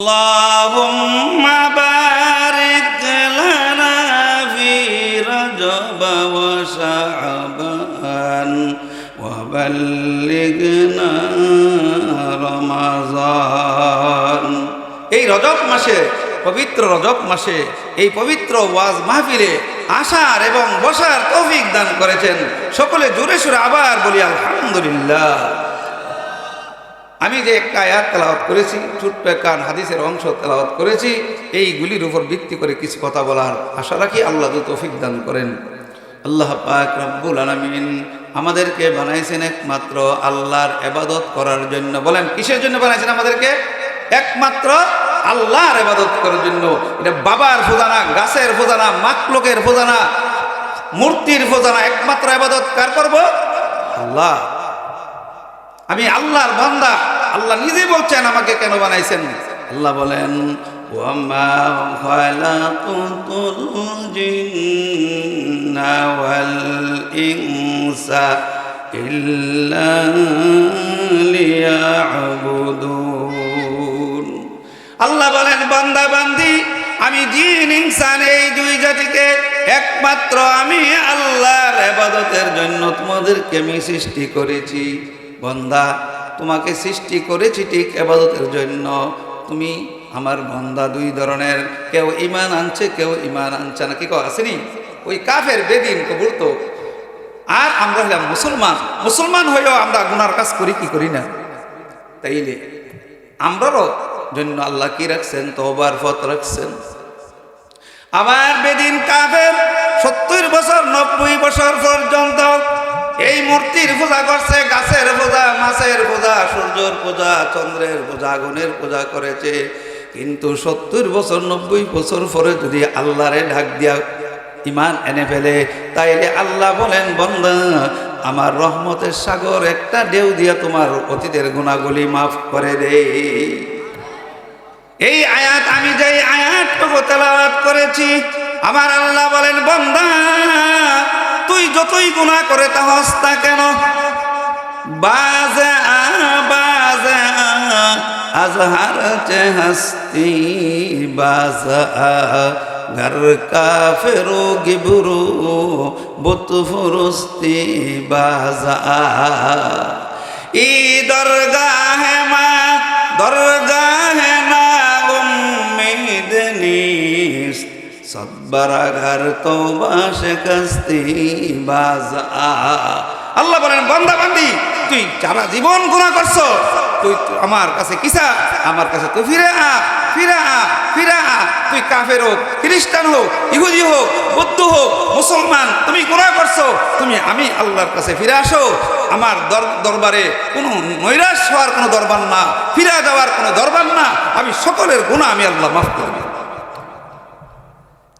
اللهم بارك لنا في رجب وشعبان وبلغنا رمضان এই রজব মাসে পবিত্র রজব মাসে এই পবিত্র ওয়াজ মাহফিলে আসার এবং বসার তৌফিক দান করেছেন সকলে জোরে সুরে আবার বলি আলহামদুলিল্লাহ আমি যে একটা আয়াত তেলাওয়াত করেছি, ছোট্ট কান হাদিসের অংশ তেলাওয়াত করেছি, এইগুলির উপর ভিত্তি করে কিছু কথা বলার আশা রাখি আল্লাহ তৌফিক দান করেন। আল্লাহ পাক রব্বুল আলমিন আমাদেরকে বানাইছেন একমাত্র আল্লাহর এবাদত করার জন্য। বলেন, কিসের জন্য বানাইছেন আমাদেরকে? একমাত্র আল্লাহর এবাদত করার জন্য। এটা বাবার ফোজানা, গাছের ফোজানা, মাকলোকের ফোজানা, মূর্তির ফোজানা, একমাত্র এবাদত কার করব? আল্লাহ। আমি আল্লাহর বান্দা। আল্লাহ নিজে বলছেন, আমাকে কেন বানাইছেন? আল্লাহ বলেন আল্লাহ বলেন, বান্দা, বান্দি, আমি জিন, ইনসান, এই দুই জাতিকে একমাত্র আমি আল্লাহর এবাদতের জন্য তোমাদেরকে আমি সৃষ্টি করেছি। বন্দা, তোমাকে সৃষ্টি করেছি ঠিক এবাদতের জন্য। তুমি আমার বন্দা দুই ধরনের, কেউ ইমান আনছে, কেউ ইমান আনছে না। কি কো আসেনি? ওই কাফের বেদিন কবুল তো। আর আমরা হইলাম মুসলমান। মুসলমান হইলেও আমরা গুনার কাজ করি, কি করি না? তাইলে আমরারও জন্য আল্লাহ কি রাখছেন? তোবার পথ রাখছেন। আমার বেদিন কাফের সত্তর বছর, নব্বই বছর পর্যন্ত এই মূর্তির পূজা করছে গাছের পূজা, মাছের পূজা, সূর্যর পূজা, চন্দ্রের পূজা আগুনের পূজা করেছে। কিন্তু সত্তর বছর, নব্বই বছর পরে যদি আল্লাহরে ঢাক দিয়া ইমান এনে ফেলে, তাইলে আল্লাহ বলেন, বন্দা, আমার রহমতের সাগর একটা ঢেউ দিয়া তোমার অতীতের গুণাগুলি মাফ করে দে। এই আয়াত, আমি যেই আয়াতটুকু তেলাওয়াত করেছি, আমার আল্লাহ বলেন, বন্দা তুই যতই গুণা করে তা হস্তা কেন? বাজা বাজা, আজহার চে হস্তি বাজা, ঘর কাফেরো গিবরু, বুত ফুরস্তি, বাজা। ই দরগাহ মা, দরগাহ সব্বারা ঘর তো বাজা আল্লাহ বলেন, বান্দা, বান্দি, তুই সারা জীবন গুণা করছ। তুই আমার কাছে কিসা? আমার কাছে তুই ফিরে আ ফিরে আ ফিরে আ। তুই কাফের হোক, খ্রিস্টান হোক, ইহুদি হোক, বৌদ্ধ হোক, মুসলমান, তুমি গুণা করছ। তুমি, আমি আল্লাহর কাছে ফিরে আসো। আমার দর- দরবারে কোনো নৈরাশ হওয়ার কোনো দরবার না ফিরে যাওয়ার কোনো দরবার না। আমি সকলের গুণা আমি আল্লাহ মাফ করে দিই।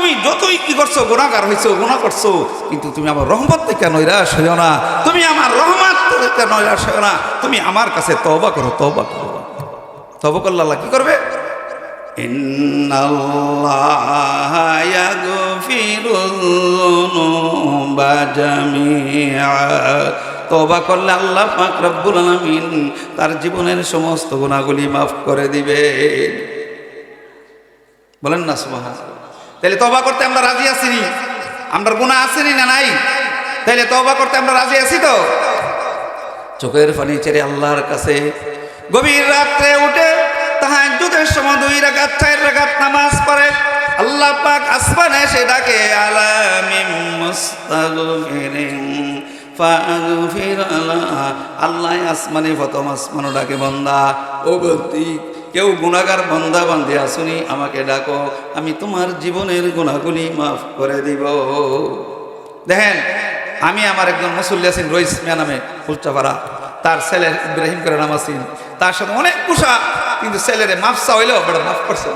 তুমি যতই কি করছ, গুণাগার হয়েছো গুণা করছ, কিন্তু তুমি আমার রহমত থেকে নৈরাশ হইও না? তুমি আমার রহমত থেকে নৈরাশ হইও না? তুমি আমার কাছে তওবা করো তওবা করো। তওবা করলে কি করবে? তবা করলে আল্লাহ পাক রব্বুল আলামিন তার জীবনের সমস্ত গুণাগুলি মাফ করে দিবে বলেন না সুবহান তাহলে তবা করতে আমরা রাজি আছি নি? আমরা গুণা আসেনি না নাই? তাহলে তবা করতে আমরা রাজি আছি তো? চোখের পানি ছেড়ে আল্লাহর কাছে গভীর রাত্রে উঠে তাহাজ্জুদের সময় দুই রাকাত, চার রাকাত নামাজ পড়ে। আল্লাহ পাক আসমানে এসে ডাকে আলামিম মুস্তাগফিরিন ফাগফির আল্লাহ আসমানে প্রথম আসমানও ডাকে, বন্দা, ও গতি কেউ গুণাগার বন্দা বান্ধে আসুনি, আমাকে ডাকো, আমি তোমার জীবনের গুণাগুলি মাফ করে দিব। দেখেন, আমি আমার একজন মুসল্লি আছেন রইস মিয়া নামে ফুলচাপাড়া তার ছেলে ইব্রাহিম করে নাম আছেন তার সাথে অনেক কুষা কিন্তু ছেলেরে মাফসা হইলেও বড় মাফ করছে।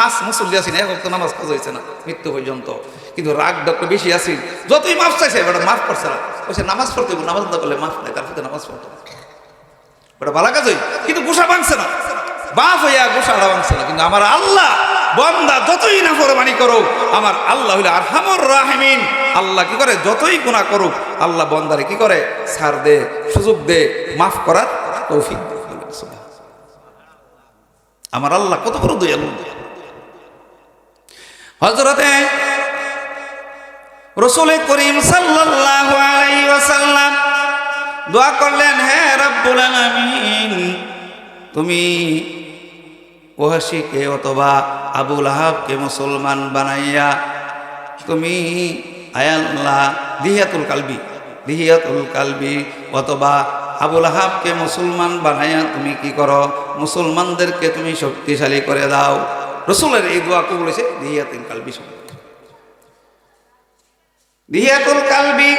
হাস মুসল্লি আসি না এক তো নামাজ কাজ হয়েছে না, মৃত্যু পর্যন্ত। কিন্তু রাগ ডক্টর বেশি আসি যতই মাফ চাইছে ওটা মাফ করছে না। বলছে নামাজ পড়তে নামাজ না করলে মাফ নাই, তার সাথে নামাজ পড়তে। ওটা ভালো কাজ হই কিন্তু গোসা ভাঙছে না। বাপ হইয়া গোসাটা ভাঙছে না, কিন্তু আমার আল্লাহ বন্দা যতই না ফরমানি করো আমার আল্লাহ হইলে আর হামর রাহিমিন। আল্লাহ কি করে? যতই গুণা করুক, আল্লাহ বন্দারে কি করে? ছাড় দে, সুযোগ দে, মাফ করার তৌফিক আমার আল্লাহ কত বড় দয়ালু। হজরতে রসুল করিম সাল্লাল্লাহু আলাইহি ওয়াসাল্লাম দোয়া করলেন, হে রব্বুল আলামিন, তুমি ওহাসিকে অথবা আবুল আহাবকে মুসলমান বানাইয়া তুমি আয়াল্লাহ দিহিয়াতুল কালবি দিহিয়াতুল কালবি অথবা আবুল আহাবকে মুসলমান বানাইয়া তুমি কি করো? মুসলমানদেরকে তুমি শক্তিশালী করে দাও। রসুলের এই দোয়া কবুল হয়েছে দিহিয়াতুল কালবি দিহিয়াতুল কালবি,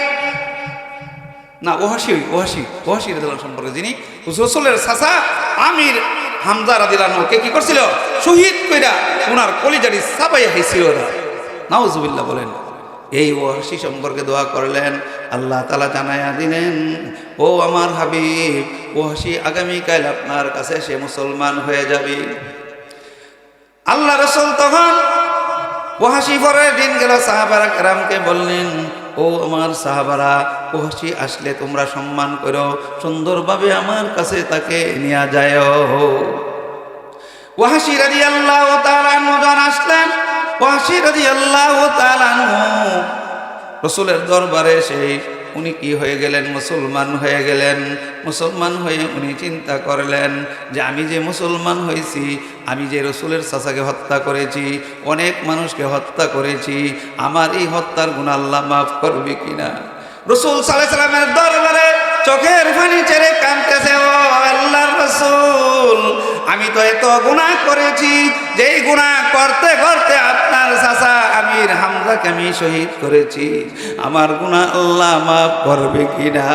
না ওহাসি ওহাসি ওহাসি সম্পর্কে যিনি রসুলের সাসা আমির হামজা রাদিয়াল্লাহু কে করছিল? শহীদ কইরা ওনার কলিজারি সাবাই হাইছিল ওরা নাউজুবিল্লাহ বলেন, এই ওহাসি সম্পর্কে দোয়া করলেন, আল্লাহ তালা জানাইয়া দিলেন, ও আমার হাবিব ওহাসি আগামীকাল আপনার কাছে সে মুসলমান হয়ে যাবে। আল্লাহ রসুল তখন ওহাসি পরের দিন গেল সাহাবারা কেরামকে বললেন ও আমার সাহাবারা ওহাসি আসলে তোমরা সম্মান করো, সুন্দরভাবে আমার কাছে তাকে নিয়ে যায় আল্লাহ আল্লাহ রসুলের দরবারে সেই উনি কি হয়ে গেলেন? মুসলমান হয়ে গেলেন। মুসলমান হয়ে উনি চিন্তা করলেন যে আমি যে মুসলমান হয়েছি, আমি যে রসুলের চাচাকে হত্যা করেছি, অনেক মানুষকে হত্যা করেছি, আমার এই হত্যার গুণ আল্লাহ মাফ করবে কিনা? রসুল সাল্লামের দরবারে চোখের পানি ছেড়ে কাঁদতেছে, ও আল্লাহর রসুল। আমি তো এত গুনাহ করেছি, যেই গুনাহ করতে করতে আপনার চাচা আমির হামজাকে আমি শহীদ করেছি। আমার গুনাহ আল্লাহ মাফ করবে কিনা?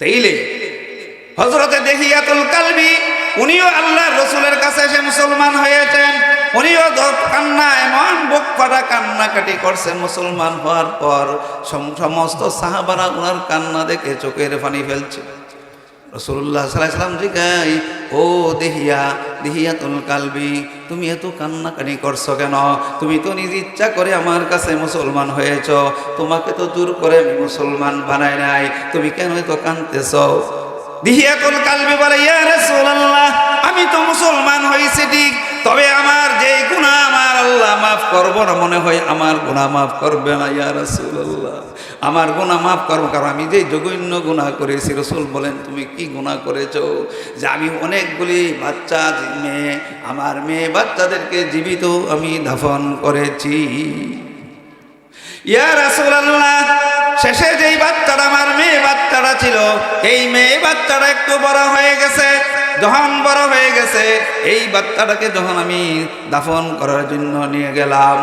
তাইলে হজরতে দেহিয়াতুল কালবি, উনিও আল্লাহ রসুলের কাছে এসে মুসলমান হয়েছেন। দেহিয়া তুমি এত কান্নাকানি করছ কেন? তুমি তো নিজ ইচ্ছা করে আমার কাছে মুসলমান হয়েছ, তোমাকে তো জোর করে মুসলমান বানাই নাই, তুমি কেন এত কানতেছ দিহিয়াতুল কালবি বলে, ইয়া রাসূলুল্লাহ, আমি তো মুসলমান হয়েছি ঠিক, তবে আমার যে গুনাহ আমার আল্লাহ মাফ করব না। মনে হয় আমার গুনাহ মাফ করবে না, ইয়া রাসূলুল্লাহ। আমার গুনাহ মাফ করব, কারণ আমি যে জঘন্য গুনাহ করেছি, রসুল বলেন, তুমি কি গুনাহ করেছ? যে আমি অনেকগুলি বাচ্চা মেয়ে, আমার মেয়ে বাচ্চাদেরকে জীবিত আমি দাফন করেছি। ইয়া রাসূলুল্লাহ, শেষে যেই বাচ্চাটা, আমার মেয়ে বাচ্চাটা ছিল, এই মেয়ে বাচ্চাটা একটু বড় হয়ে গেছে। যখন বড় হয়ে গেছে, এই বাচ্চাটাকে যখন আমি দাফন করার জন্য নিয়ে গেলাম,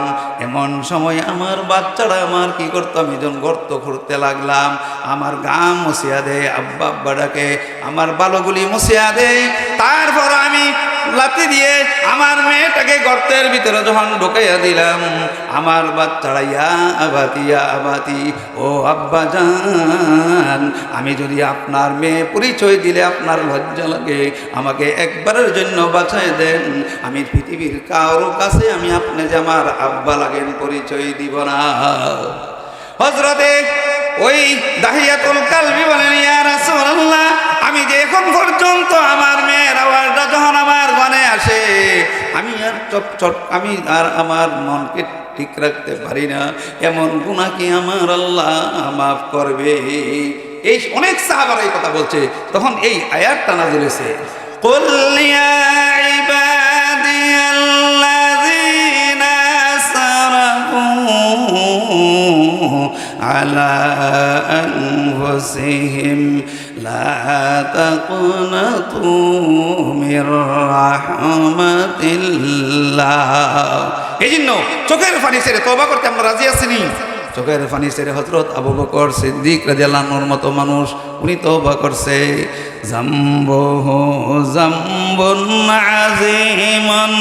এমন সময় আমার বাচ্চারা আমার কি করতো? আমি যখন গর্ত খুঁড়তে লাগলাম, আমার গাম মুছিয়া দে, আব্বা, আব্বাটাকে আমার বালোগুলি মুছিয়া দে। তারপর আমি লাতি দিয়ে আমার মেয়েটাকে গর্তের ভিতরে যখন ঢুকাইয়া দিলাম, আমার বাচ্চারা ইয়া আবাতি আবাতি ও আব্বা জান, আমি যদি আপনার মেয়ে পরিচয় দিলে আপনার লজ্জা লাগে, আমাকে একবারের জন্য বাঁচাই দেন। আমি পৃথিবীর কারও কাছে আমি আপনি যে আমার আব্বা লাগেন পরিচয় দিব না। হজরতে ওই দাহিয়াতুল কালবি বলেন, ইয়া রাসূলুল্লাহ, আমি যে এখন পর্যন্ত আমার মেয়ের আওয়াজটা যখন আমার মনে আসে, আমি আর চট চট, আমি আর আমার মনকে ঠিক রাখতে পারি না। এমন গুণা কি আমার আল্লাহ মাফ করবে? এই অনেক সাহাবার এই কথা বলছে। তখন এই আয়াতটা নাজিল হয়েছে। قل على أنفسهم لا تقنطوا من رحمة الله এই জন্য চোখের পানি ছেড়ে তবা করতে আমরা রাজি আছিনি চোখের ফানি সেরে হজরত আবু বকর সিদ্দিক রাজিয়াল্লাহর মতো মানুষ উনি তওবা করছে জাম্বহ জাম্বুন আজিমান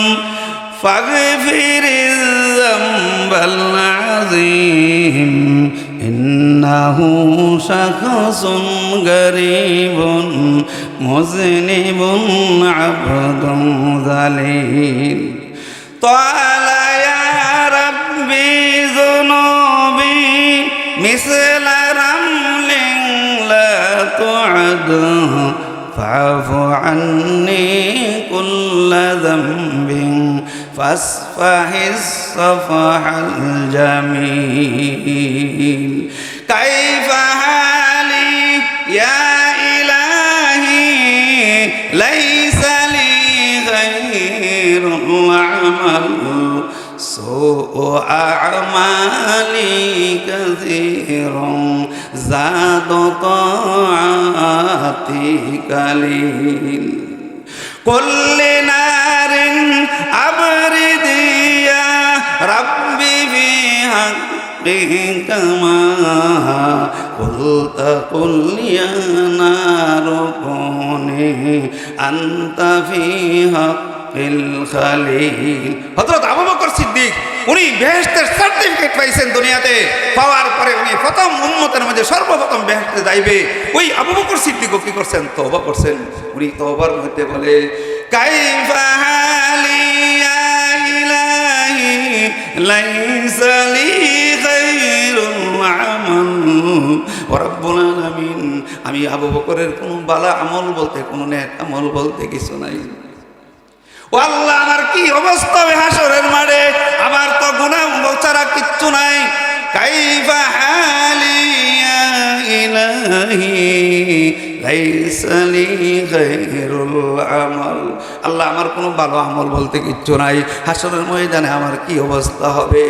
فاغفر الذنب العظيم إنه شخص غريب مذنب عبد ذليل طال يا ربي ذنوبي مثل رمل لا تعد فاعف عني كل ذنب فاصفح الصفح الجميل كيف حالي يا إلهي ليس لي غير العمل سوء أعمالي كثير زاد طاعتي قليل كل نار কবরি সিদ্দিক, উনি সার্টিফিকেট পাইছেন দুনিয়াতে। পাওয়ার পরে উনি প্রথম উন্মতের মধ্যে সর্বপ্রথম বেহেস্তে যাইবে। ওই আবু বকর কি করছেন? তবা করছেন। উনি তবার মধ্যে বলে, কাইফা লি খায়রুল আমাল ও রব্বুল আলামিন, আমি আবু বকরের কোনো বালা আমল বলতে, কোনো নেক আমল বলতে কিছু নাই। ও আল্লাহ, আমার কি অবস্থা হবে হাসরের মাঠে? আমার তো গুণা ছাড়া কিচ্ছু নাই। কাইফা হালি ইয়া ইলাহি আল্লাহ আমার কোনো ভালো আমল বলতে কিচ্ছু নাই। হাসরের ময়দানে আমার কি অবস্থা হবে?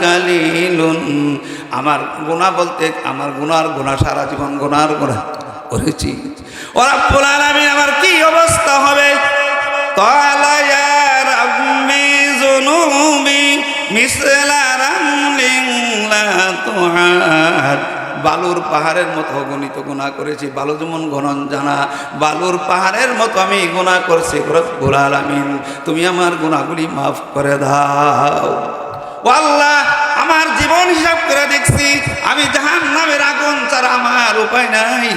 কালিলুন। আমার গুনাহ বলতে, আমার গুনার গুনাহ সারা জীবন গুনার গুনাহ করেছি। ওরা রাব্বুল আমি আমার কি অবস্থা হবে? তালা রাব্বি যুনুবি মিসলা রামলিন লা তুআদ। বালুর পাহাড়ের মতো গণিত গুণা করেছি। বালু যেমন ঘনন জানা, বালুর পাহাড়ের মতো আমি গুণা করছি। ঘোরাল আমিন তুমি আমার গুণাগুলি মাফ করে দাও। আল্লাহ আমার জীবন হিসাব করে দেখছি, আমি জাহান নামের আগুন ছাড়া আমার উপায় নাই।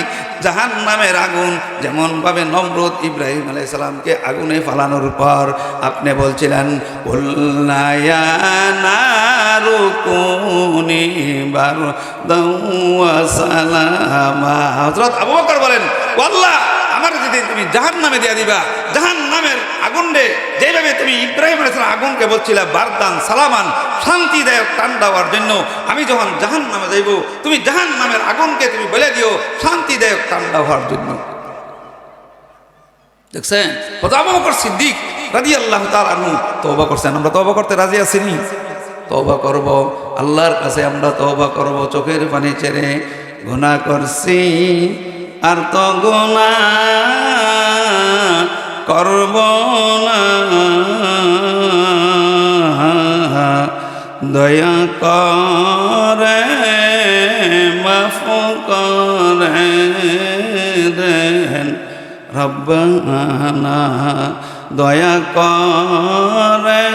জাহান নামের আগুন যেমন ভাবে নমরুদ ইব্রাহিম আলাইসালামকে আগুনে ফালানোর পর আপনি বলছিলেন হজরত আবু বলেন "ও আল্লাহ আমার যদি তুমি জাহান নামে দিয়া দিবা জাহান আগুন রে যেভাবে তুমি ইব্রাহিম আলাইসালাম আগুনকে বলছিলে, বারদান, সালামান, শান্তিদায়ক টান দেওয়ার জন্য আমি যখন জাহান নামে যাইব, তুমি জাহান নামের আগুনকে তুমি বলে দিও, শান্তিদায়ক টান দেওয়ার জন্য। দেখছেন? কত আবু বকর সিদ্দিক রাজি আল্লাহ তার আনু তওবা করছেন। আমরা তওবা করতে রাজি আছিনি? তওবা করব, আল্লাহর কাছে আমরা তওবা করব, চোখের পানি ছেড়ে। গুনাহ করছি, আর তো গুনাহ করব দয়া করে, মাফ করে দেন রব্বানা। দয়া করে,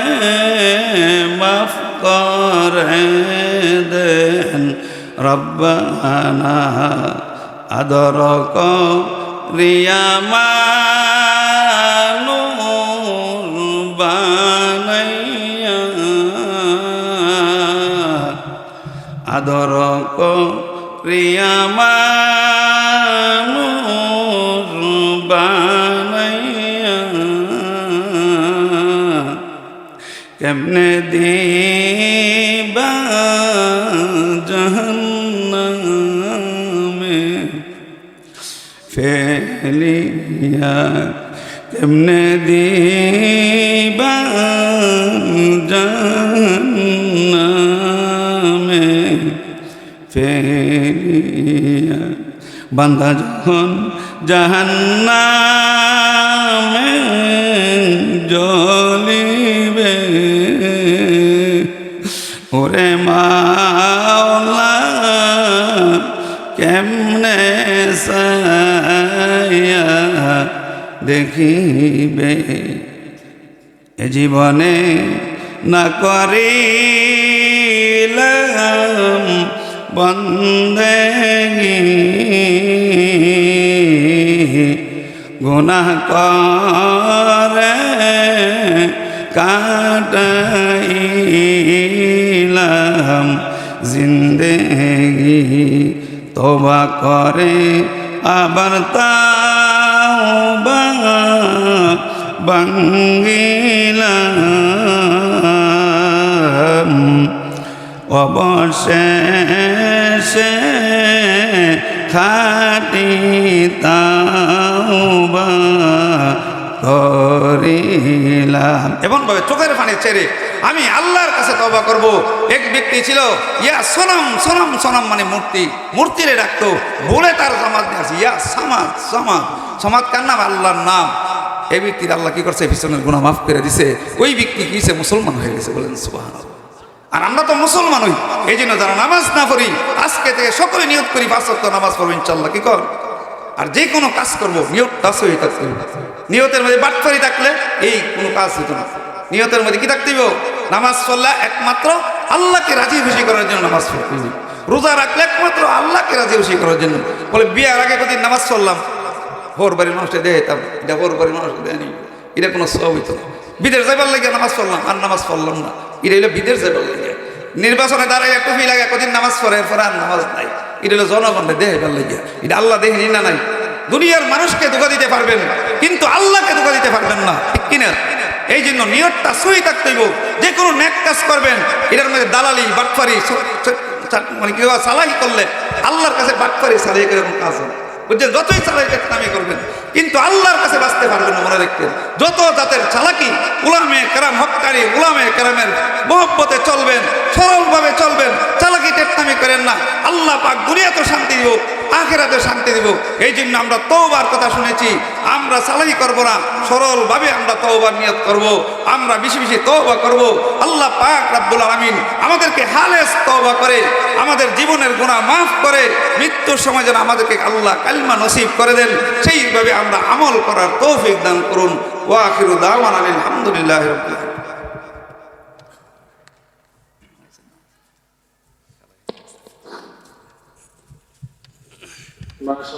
মাফ করে দেন রব্বানা। আদর রিয়ামানুর আদর রিয়ামানুর বানাইয়া কেমনে দিবা জাহান্নামে ফেলিয়া কেমনে দিবা জাহান্নামে? ফেলিয়া বান্দা যখন জাহান্না জলিবে ওরে মাওলা কেমনে দেখিবে? এ জীবনে না করিলাম বন্দে গুনাহ করে কাটাইলাম জিন্দেগি। তোবা করে আবার তাওবা বাঙ্গিলাম অবশেষে খাটি তাওবা করিলাম। এমনভাবে চোখের পানি ছেড়ে আমি আল্লাহর কাছে তবা করব। এক ব্যক্তি ছিল, ইয়া সোনাম সোনাম সোনাম মানে মূর্তি। মূর্তিরে ডাকতো, বলে তার সমাজ আসে, ইয়া সমাজ সমাজ সমাজ কার নাম? আল্লাহর নাম। এই ব্যক্তির আল্লাহ কি করছে? পিছনের গুণা মাফ করে দিছে। ওই ব্যক্তি কি মুসলমান হয়ে গেছে বলেন সুবাহ আর আমরা তো মুসলমান হই। এই জন্য যারা নামাজ না পড়ি, আজকে থেকে সকলে নিয়োগ করি, পাঁচ সপ্তাহ নামাজ পড়ব ইনশাল্লাহ কি কর? আর যে কোনো কাজ করব নিয়তটা সহি থাকতে হবে। নিয়তের মধ্যে বাটফারি থাকলে এই কোনো কাজ হতো না। নিয়তের মধ্যে কি থাকতে? নামাজ পড়লে একমাত্র আল্লাহকে রাজি খুশি করার জন্য নামাজ পড়তে। রোজা রাখলে একমাত্র আল্লাহকে রাজি খুশি করার জন্য। বলে, বিয়ার আগে কদিন নামাজ পড়লাম। হোর বাড়ির মানুষটা তা এটা হোর বাড়ির মানুষটা দেয়নি। এটা কোনো সব হইতো না। বিদের যাইবার লাগে নামাজ পড়লাম, আর নামাজ পড়লাম না। এটা হলো বিদের যাইবার লাগে। নির্বাচনে দাঁড়ায় টুপি লাগে কদিন নামাজ পড়ে এরপরে আর নামাজ নাই। এটা হলো জনগণের দেহবার লাগে এটা আল্লাহ দেখেনি না নাই। দুনিয়ার মানুষকে ধোকা দিতে পারবেন কিন্তু আল্লাহকে ধোকা দিতে পারবেন না। কিনা? এই জন্য নিয়তটা সই থাকতে হইব। যে কোনো ন্যাক কাজ করবেন এটার মধ্যে দালালি বাটফারি মানে কি বলে, সালাহি করলে আল্লাহর কাছে বাটফারি সালাহি করে কাজ হবে। বুঝছেন? যতই চালাই নামে করবেন। কিন্তু আল্লাহর কাছে বাঁচতে পারবেন না, মনে রাখতেন যত জাতের চালাকি উলামে কেরাম হকারি উলামে কেরামের মহব্বতে চলবেন, সরলভাবে চলবেন, চালাকি টেকনামি করেন না। আল্লাহ পাক দুনিয়া তো শান্তি দিব। আখেরাতে শান্তি দিব। এই জন্য আমরা তওবার কথা শুনেছি, আমরা চালাকি করব না, সরলভাবে আমরা তওবার নিয়ত করব, আমরা বেশি বেশি তওবা করব। আল্লাহ পাক রাব্বুল আলামিন আমাদেরকে হালেস তওবা করে, আমাদের জীবনের গুণা মাফ করে, মৃত্যুর সময় যেন আমাদেরকে আল্লাহ কালমা নসিব করে দেন, সেইভাবে আমরা আমল করার তৌফিক দান করুন। ওয়া আখিরু দাওয়ানা আলহামদুলিল্লাহি রাব্বিল আলামিন মাশাআল্লাহ